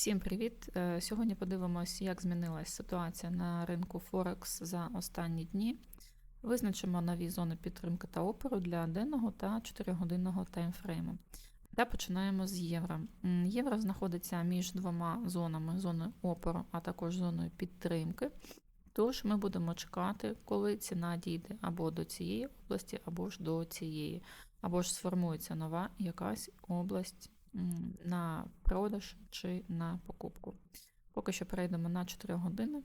Всім привіт! Е, Сьогодні подивимось, як змінилась ситуація на ринку Форекс за останні дні. Визначимо нові зони підтримки та опору для денного та 4-годинного таймфрейму. Та починаємо з євро. Євро знаходиться між двома зонами зоною опору, а також зоною підтримки. Тож ми будемо чекати, коли ціна дійде або до цієї області, або ж до цієї, або ж сформується нова якась область на продаж чи на покупку. Поки що перейдемо на 4 години.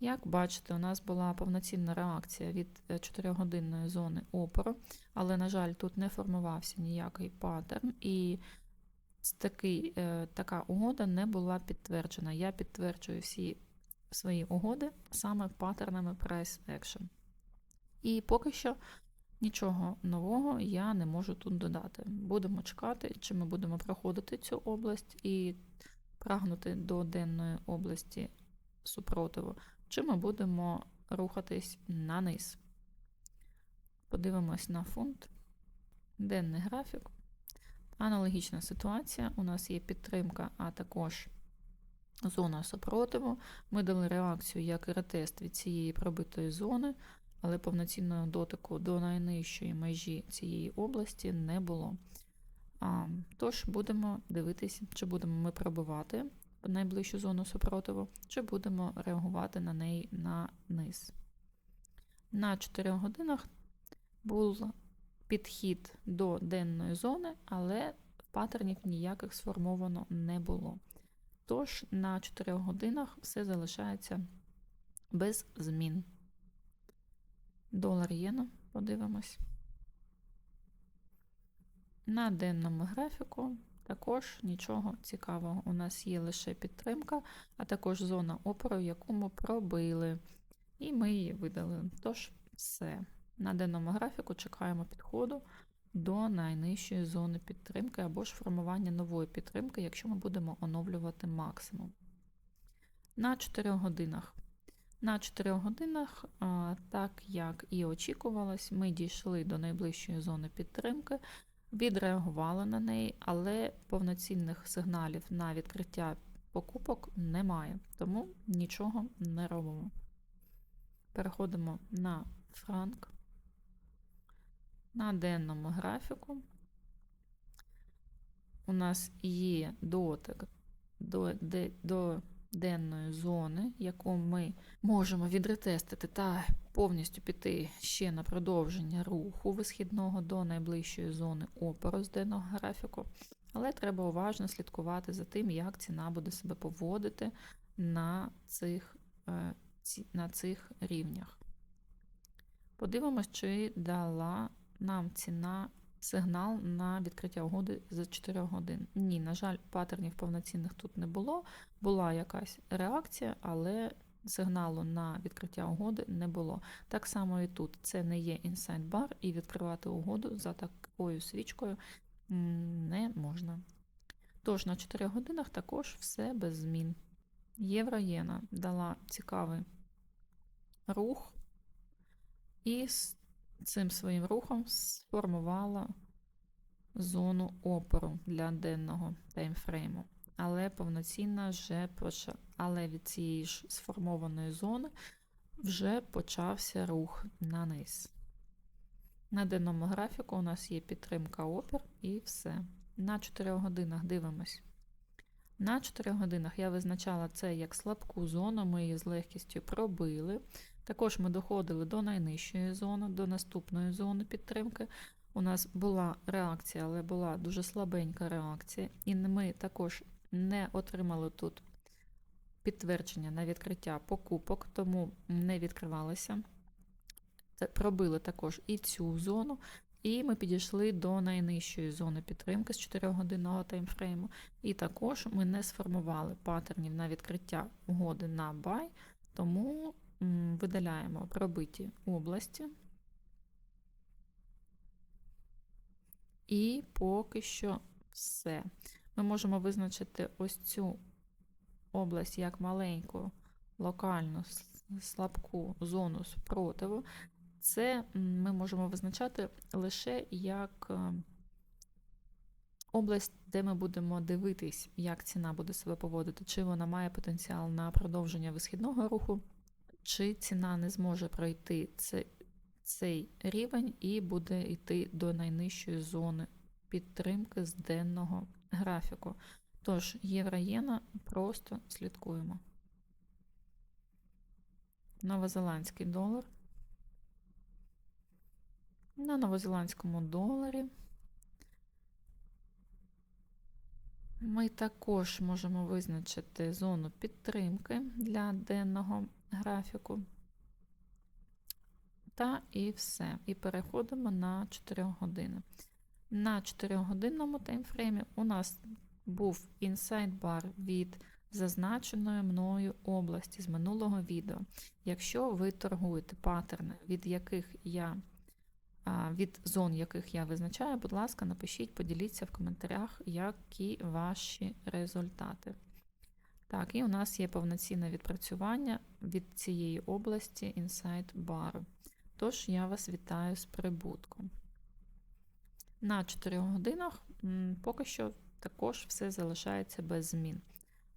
Як бачите, у нас була повноцінна реакція від 4-годинної зони опору, але, на жаль, тут не формувався ніякий паттерн, і такий, е, така угода не була підтверджена. Я підтверджую всі свої угоди саме паттернами Price Action. І поки що нічого нового я не можу тут додати. Будемо чекати, чи ми будемо проходити цю область і прагнути до денної області супротиву, чи ми будемо рухатись на низ. Подивимось на фунт, денний графік. Аналогічна ситуація. У нас є підтримка, а також зона супротиву. Ми дали реакцію як ретест від цієї пробитої зони, але повноцінного дотику до найнижчої межі цієї області не було. А, Тож будемо дивитися, чи будемо ми пробивати найближчу зону супротиву, чи будемо реагувати на неї на низ. На 4 годинах був підхід до денної зони, але паттернів ніяких сформовано не було. Тож на 4 годинах все залишається без змін. Долар єна, подивимось. На денному графіку також нічого цікавого. У нас є лише підтримка, а також зона опору, яку ми пробили. І ми її видали. Тож, все. На денному графіку чекаємо підходу до найнижчої зони підтримки або ж формування нової підтримки, якщо ми будемо оновлювати максимум. На 4 годинах. На 4 годинах, так як і очікувалось, ми дійшли до найближчої зони підтримки, відреагували на неї, але повноцінних сигналів на відкриття покупок немає, тому нічого не робимо. Переходимо на франк. На денному графіку у нас є дотик до, до, денної зони, яку ми можемо відретестити та повністю піти ще на продовження руху висхідного до найближчої зони опору з денного графіку. Але треба уважно слідкувати за тим, як ціна буде себе поводити на цих, е, на цих рівнях. Подивимось, чи дала нам ціна сигнал на відкриття угоди за 4 годин. Ні, на жаль, паттернів повноцінних тут не було. Була якась реакція, але сигналу на відкриття угоди не було. Так само і тут це не є інсайд бар, і відкривати угоду за такою свічкою не можна. Тож на 4 годинах також все без змін. Євроєна дала цікавий рух, і цим своїм рухом сформувала зону опору для денного таймфрейму. Але повноцінно вже почав, але від цієї ж сформованої зони вже почався рух на низ. На денному графіку у нас є підтримка опір і все. На 4 годинах дивимось. На 4 годинах я визначала це як слабку зону, ми її з легкістю пробили. Також ми доходили до найнижчої зони, до наступної зони підтримки. У нас була реакція, але була дуже слабенька реакція, і ми також не отримали тут підтвердження на відкриття покупок, тому не відкривалися. Пробили також і цю зону, і ми підійшли до найнижчої зони підтримки з 4-годинного таймфрейму. І також ми не сформували паттернів на відкриття угоди на buy, тому видаляємо пробиті області. І поки що все. Ми можемо визначити ось цю область як маленьку, локальну, слабку зону спротиву. Це ми можемо визначати лише як е, область, де ми будемо дивитись, як ціна буде себе поводити, чи вона має потенціал на продовження висхідного руху, чи ціна не зможе пройти цей рівень і буде йти до найнижчої зони підтримки з денного графіку. Тож, євро-єна просто слідкуємо. Новозеландський долар. На новозеландському доларі ми також можемо визначити зону підтримки для денного графіку. Та і все. І переходимо на 4 години. На 4-годинному таймфреймі у нас був інсайд-бар від зазначеної мною області з минулого відео. Якщо ви торгуєте паттерни, від яких я від зон, яких я визначаю, будь ласка, напишіть, поділіться в коментарях, які ваші результати. Так, і у нас є повноцінне відпрацювання від цієї області інсайд бару. Тож я вас вітаю з прибутком. На 4 годинах поки що також все залишається без змін.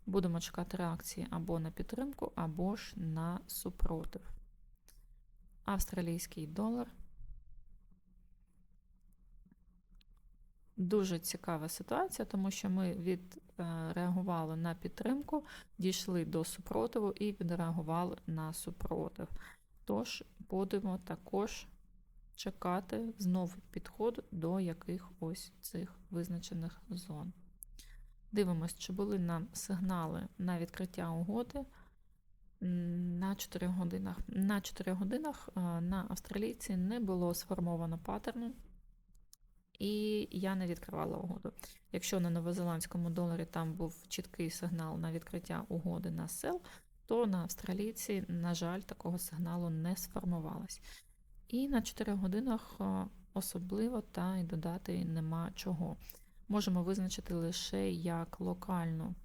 Будемо чекати реакції або на підтримку, або ж на супротив. Австралійський долар. Дуже цікава ситуація, тому що ми відреагували на підтримку, дійшли до супротиву і відреагували на супротив. Тож будемо також чекати знову підходу до яких ось цих визначених зон. Дивимось, чи були нам сигнали на відкриття угоди на 4 годинах. На 4 годинах е, на австралійці не було сформовано паттерну, і я не відкривала угоду. Якщо на новозеландському доларі там був чіткий сигнал на відкриття угоди на сел, то на австралійці, на жаль, такого сигналу не сформувалось. І на 4 годинах е, особливо та й додати нема чого. Можемо визначити лише як локальну,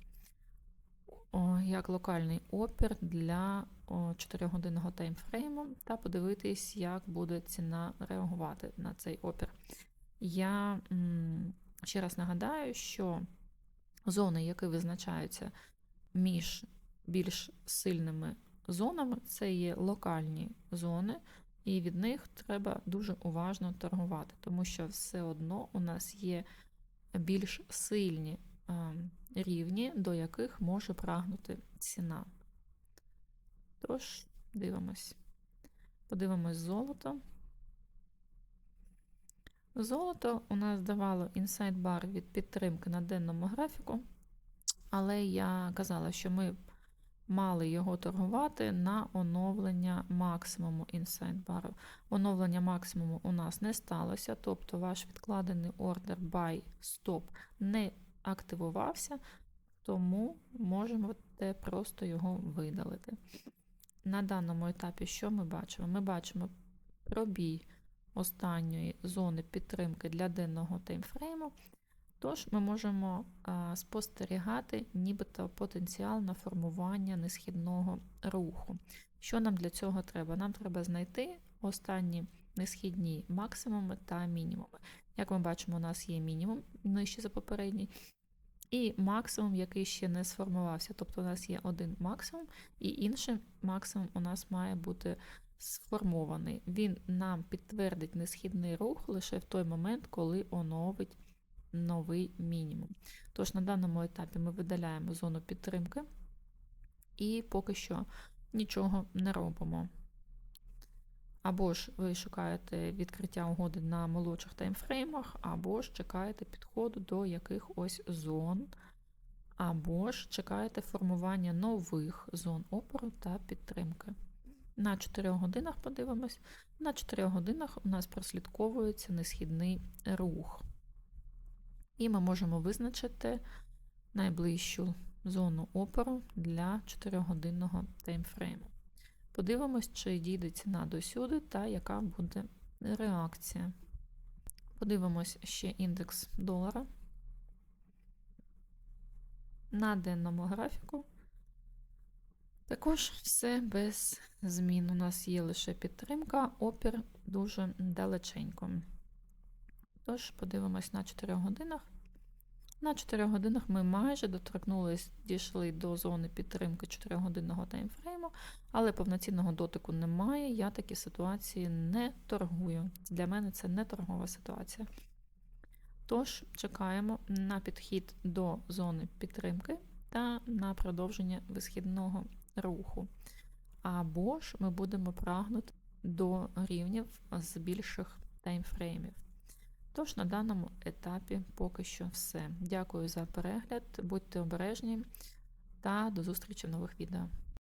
як локальний опір для 4-годинного таймфрейму та подивитись, як буде ціна реагувати на цей опір. Я ще раз нагадаю, що зони, які визначаються між більш сильними зонами, це є локальні зони, і від них треба дуже уважно торгувати, тому що все одно у нас є більш сильні рівні, до яких може прагнути ціна. Тож, дивимось. Подивимось золото. Золото у нас давало інсайд-бар від підтримки на денному графіку, але я казала, що ми мали його торгувати на оновлення максимуму інсайд-бару. Оновлення максимуму у нас не сталося, тобто ваш відкладений ордер buy stop не активувався, тому можемо просто його видалити. На даному етапі, що ми бачимо? Ми бачимо пробій останньої зони підтримки для денного таймфрейму. Тож ми можемо спостерігати нібито потенціал на формування несхідного руху. Що нам для цього треба? Нам треба знайти останні несхідні максимуми та мінімуми. Як ми бачимо, у нас є мінімум нижче за попередній, і максимум, який ще не сформувався. Тобто у нас є один максимум, і інший максимум у нас має бути сформований. Він нам підтвердить несхідний рух лише в той момент, коли оновить новий мінімум. Тож на даному етапі ми видаляємо зону підтримки і поки що нічого не робимо. Або ж ви шукаєте відкриття угоди на молодших таймфреймах, або ж чекаєте підходу до якихось зон, або ж чекаєте формування нових зон опору та підтримки. На 4 годинах подивимось, на 4 годинах у нас прослідковується несхідний рух. І ми можемо визначити найближчу зону опору для 4-годинного таймфрейму. Подивимось, чи дійде ціна до сюди та яка буде реакція. Подивимось ще індекс долара. На денному графіку. Також все без змін. У нас є лише підтримка, опір дуже далеченько. Тож, подивимось на 4 годинах. На 4 годинах ми майже доторкнулись, дійшли до зони підтримки 4-годинного таймфрейму, але повноцінного дотику немає. Я такі ситуації не торгую. Для мене це не торгова ситуація. Тож чекаємо на підхід до зони підтримки та на продовження висхідного руху. Або ж ми будемо прагнути до рівнів з більших таймфреймів. Тож на даному етапі поки що все. Дякую за перегляд, будьте обережні та до зустрічі в нових відео.